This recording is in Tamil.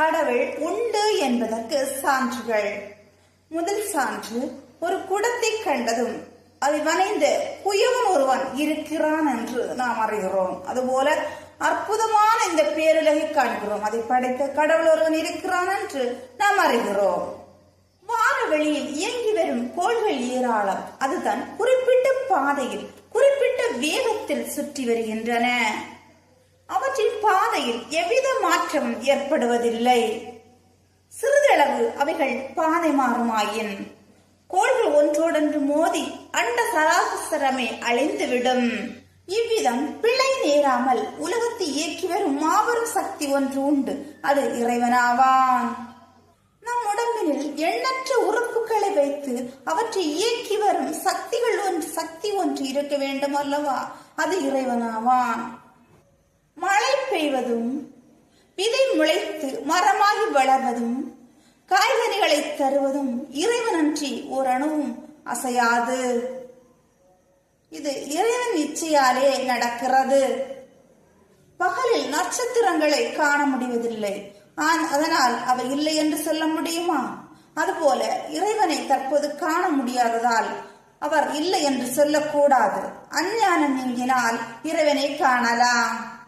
கடவுள் உண்டு என்பதற்கு சான்றுகள். முதல் சான்று ஒரு குடத்தை கண்டதும் அதை வனைந்த குயவன் ஒருவன் இருக்கிறான் என்று நாம் அறிகிறோம். அதுபோல அற்புதமான இந்த பேருலகை காண்கிறோம். அதை படைத்த கடவுள் ஒருவன் இருக்கிறான் என்று நாம் அறிகிறோம். வானவெளியில் இயங்கி வரும் கோள்கள் ஏராளம். அதுதான் குறிப்பிட்ட பாதையில் குறிப்பிட்ட வேகத்தில் சுற்றி வருகின்றன. அவற்றின் பாதையில் எவ்வித மாற்றம் ஏற்படுவதில்லை. சிறிதளவு அவைகள் பாதை மாறுமாயின். கோள்கள் ஒன்றோடொன்று மோதி அண்ட சராசரமே அழிந்துவிடும். இவ்விதம் பிழை நேராமல் உலகத்தை இயக்கி வரும் மாபெரும் சக்தி ஒன்று உண்டு. அது இறைவனாவான். நம் உடம்பினில் எண்ணற்ற உறுப்புகளை வைத்து அவற்றை இயக்கி வரும் சக்திகள் ஒன்று சக்தி ஒன்று இருக்க வேண்டும் அல்லவா? அது இறைவனாவான். பெய்வதும் விதை முளைத்து மரமாகி வளர்வதும் காய்கறிகளை தருவதும் இறைவனன்றி ஓரணுவும் அசையாது. இது இறைவன் இச்சையாலே நடக்கிறது. பகலில் நட்சத்திரங்களை காண முடிவதில்லை. அதனால் அவை இல்லை என்று சொல்ல முடியுமா? அதுபோல இறைவனை தற்போது காண முடியாததால் அவர் இல்லை என்று சொல்லக்கூடாது. அஞ்ஞானம் நீங்கினால் இறைவனை காணலாம்.